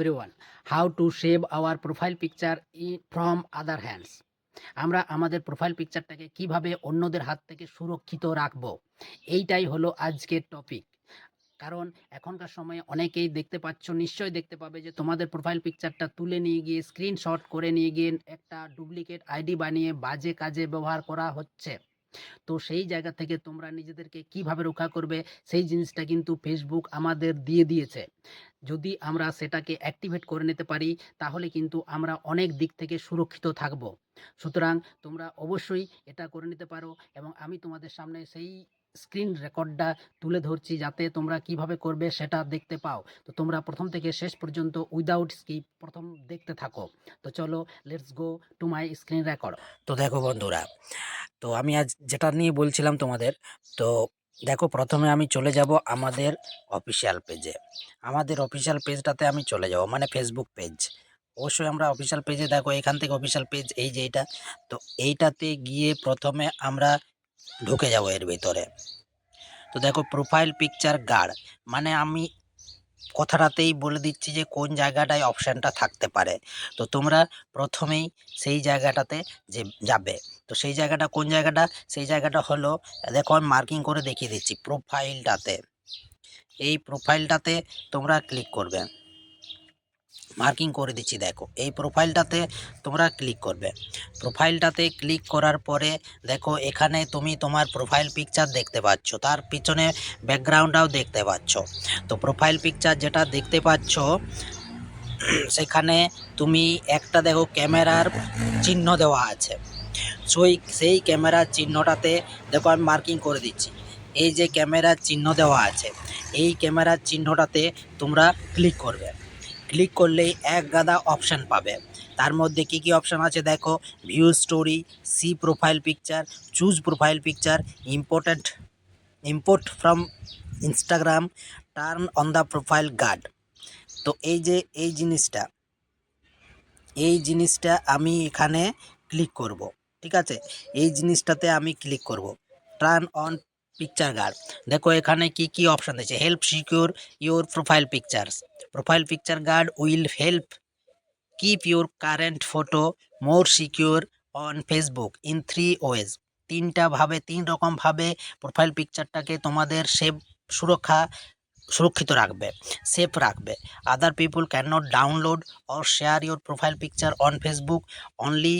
everyone how to save our profile picture in, from other hands. আমরা আমাদের profile পিকচারটাকে কীভাবে অন্যদের হাত থেকে সুরক্ষিত রাখব এইটাই হলো আজকের টপিক কারণ এখনকার সময়ে অনেকেই দেখতে পাচ্ছ নিশ্চয়ই দেখতে পাবে যে তোমাদের প্রোফাইল পিকচারটা তুলে নিয়ে গিয়ে স্ক্রিনশট করে নিয়ে গিয়ে একটা ডুপ্লিকেট আইডি বানিয়ে বাজে কাজে ব্যবহার করা হচ্ছে। তো সেই জায়গা থেকে তোমরা নিজেদেরকে কীভাবে রক্ষা করবে, সেই জিনিসটা কিন্তু ফেসবুক আমাদের দিয়ে দিয়েছে। যদি আমরা সেটাকে অ্যাক্টিভেট করে নিতে পারি, তাহলে কিন্তু আমরা অনেক দিক থেকে সুরক্ষিত থাকব। সুতরাং তোমরা অবশ্যই এটা করে নিতে পারো এবং আমি তোমাদের সামনে সেই স্ক্রিন রেকর্ডটা তুলে ধরছি যাতে তোমরা কীভাবে করবে সেটা দেখতে পাও। তো তোমরা প্রথম থেকে শেষ পর্যন্ত উইদাউট স্কিপ প্রথম দেখতে থাকো। তো চলো let's go to my screen record তো দেখো বন্ধুরা, তো আমি আজ যেটা নিয়ে বলছিলাম তোমাদের, তো দেখো প্রথমে আমি চলে যাব আমাদের অফিসিয়াল পেজে আমাদের অফিসিয়াল পেজটাতে আমি চলে যাব মানে ফেসবুক পেজ অবশ্যই আমরা অফিসিয়াল পেজে দেখো, এখান থেকে অফিসিয়াল পেজ এই যে এইটা। তো এইটাতে গিয়ে প্রথমে আমরা ঢুকে যাব এর ভিতরে। তো দেখো প্রোফাইল পিকচার গার্ড মানে আমি কথাটাতেই বলে দিচ্ছি যে কোন জায়গাটায় অপশানটা থাকতে পারে। তো তোমরা প্রথমেই সেই জায়গাটাতে যে যাবে। তো সেই জায়গাটা কোন জায়গাটা? সেই জায়গাটা হলো, দেখো আমি মার্কিং করে দেখিয়ে দিচ্ছি প্রোফাইলটাতে এই প্রোফাইলটাতে তোমরা ক্লিক করবে। মার্কিং করে দিচ্ছি, দেখো। এই প্রোফাইলটাতে তোমরা ক্লিক করবে। প্রোফাইলটাতে ক্লিক করার পরে, দেখো, এখানে তুমি তোমার প্রোফাইল পিকচার দেখতে পাচ্ছ। তার পিছনে ব্যাকগ্রাউন্ডটাও দেখতে পাচ্ছ। তো প্রোফাইল পিকচার যেটা দেখতে পাচ্ছ, সেখানে তুমি একটা, দেখো, ক্যামেরার চিহ্ন দেওয়া আছে। সেই সেই ক্যামেরার চিহ্নটাতে, দেখো, আমি মার্কিং করে দিচ্ছি। এই যে ক্যামেরার চিহ্ন দেওয়া আছে, এই ক্যামেরার চিহ্নটাতে তোমরা ক্লিক করবে। ক্লিক করলেই এক গাদা অপশান পাবে। তার মধ্যে কি কি অপশান আছে দেখো? View story see profile picture choose profile picture important import from Instagram turn on the profile guard তো এই যে, এই জিনিসটা এই জিনিসটা আমি এখানে ক্লিক করব। ঠিক আছে? এই জিনিসটাতে আমি ক্লিক করব। টার্ন অন পিকচার গার্ড দেখো, এখানে কি কি অপশান দিয়েছে? Help secure your profile pictures profile picture guard will help keep your current photo more secure on Facebook in three ways তিনটা ভাবে, তিন রকমভাবে প্রোফাইল পিকচারটাকে তোমাদের সেভ সুরক্ষা, সুরক্ষিত রাখবে সেফ রাখবে। Other people can not download or share your profile picture on Facebook only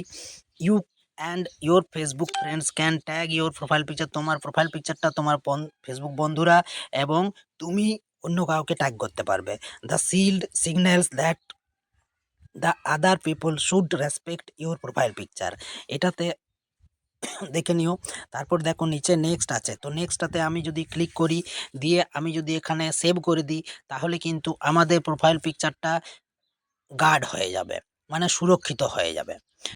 you and your Facebook friends can tag your profile picture তোমার প্রোফাইল পিকচারটা তোমার ফেসবুক বন্ধুরা এবং তুমি অন্য কাউকে ট্যাগ করতে পারবে। The shield signals that the other people should respect your profile picture এটাতে দেখে নিও। তারপর দেখো নিচে নেক্সট আছে। তো নেক্সটটাতে আমি যদি ক্লিক করি, দিয়ে আমি যদি এখানে সেভ করে দিই, তাহলে কিন্তু আমাদের প্রোফাইল পিকচারটা গার্ড হয়ে যাবে মানে সুরক্ষিত হয়ে যাবে।